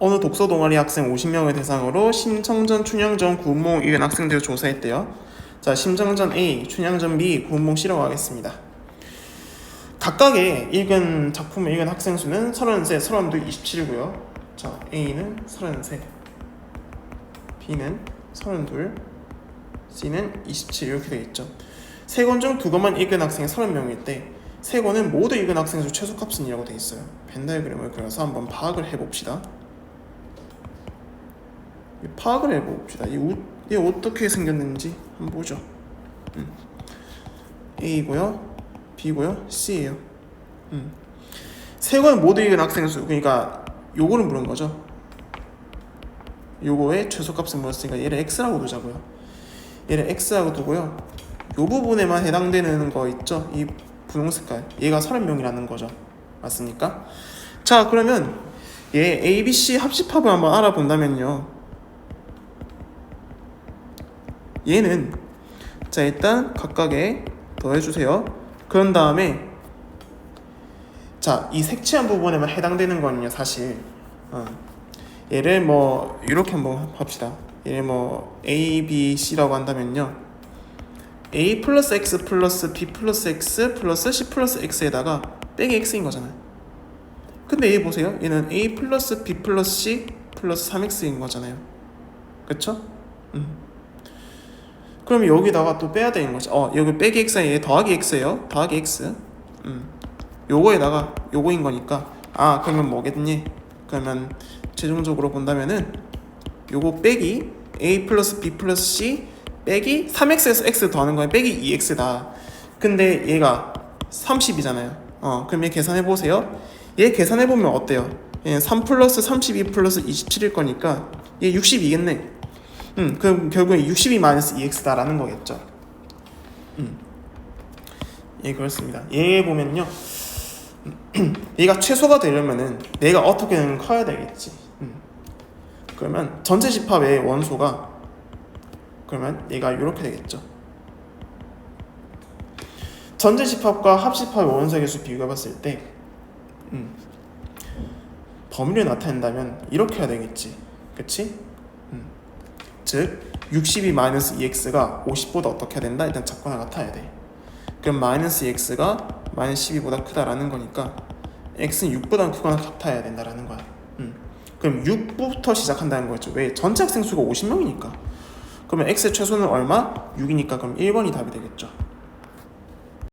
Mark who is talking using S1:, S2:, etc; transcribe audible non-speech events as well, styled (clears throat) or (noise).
S1: 어느 독서 동아리 학생 50명을 대상으로 심청전, 춘향전, 구운봉 이은 학생들을 조사했대요. 자, 심청전 A, 춘향전 B, 구운봉 C라고 하겠습니다. 각각의 읽은 작품을 읽은 학생 수는 33, 32, 27이고요. 자, A는 33, B는 32, C는 27 이렇게 되어 있죠. 세 권 중 두 권만 읽은 학생이 30명일 때 세 권은 모두 읽은 학생 수 최소값은 이라고 되어 있어요. 벤다이그램을 그려서 한번 파악을 해봅시다. 이 파악을 해봅시다. 이, 우, 이 어떻게 생겼는지 한번 보죠. 음. A고요, B고요, C예요. 음. 세 권은 모두 읽은 학생 수. 그러니까 요거를 물은 거죠. 요거의 최소값을 물었으니까 얘를 x라고 두자고요. 얘를 x라고 두고요. 요 부분에만 해당되는 거 있죠? 이 분홍 색깔. 얘가 30명이라는 거죠. 맞습니까? 자, 그러면 얘 A, B, C 합집합을 한번 알아본다면요. 얘는 자, 일단 각각에 더해주세요. 그런 다음에 자, 이 색칠한 부분에만 해당되는 거는요, 사실. 어. 얘를 뭐 이렇게 한번 합시다. 얘를 뭐 A, B, C라고 한다면요. A 플러스 X 플러스 B 플러스 X 플러스 C 플러스 X에다가 빼기 X인 거잖아요. 근데 얘 보세요. 얘는 A 플러스 B 플러스 C 플러스 3X인 거잖아요. 그쵸? 음. 그럼 여기다가 또 빼야 되는 거죠. 어, 여기 빼기 X에 얘 더하기 X예요. 더하기 X. 음. 요거에다가 요거인 거니까 아 그러면 뭐겠니? 그러면 최종적으로 본다면은 요거 빼기 a 플러스 b 플러스 c 빼기 3x에서 x 더하는 거야 빼기 2x다 근데 얘가 30이잖아요 어 그럼 얘 계산해 보세요 얘 계산해 보면 어때요 얘는 3 플러스 32 플러스 27일 거니까 얘 62겠네 음 그럼 결국에 62 마이너스 2x다라는 거겠죠 음 예 그렇습니다 얘 보면요 (clears throat) 얘가 최소가 되려면은 내가 어떻게든 커야 되겠지. 음. 그러면 전체 집합의 원소가 그러면 얘가 이렇게 되겠죠. 전체 집합과 합집합의 원소의 개수 비교해 봤을 때 음. 범위를 나타낸다면 이렇게 해야 되겠지. 그치? 음. 즉62 마이너스 2x가 50보다 어떻게 해야 된다? 일단 작거나 같아야 돼. 그럼 마이너스 x가 마이너스 12보다 크다라는 거니까 x는 6보다 크거나 같아야 된다라는 거야. 음. 그럼 6부터 시작한다는 거죠. 왜? 전체 학생 수가 50명이니까. 그러면 x의 최소는 얼마? 6이니까 그럼 1번이 답이 되겠죠.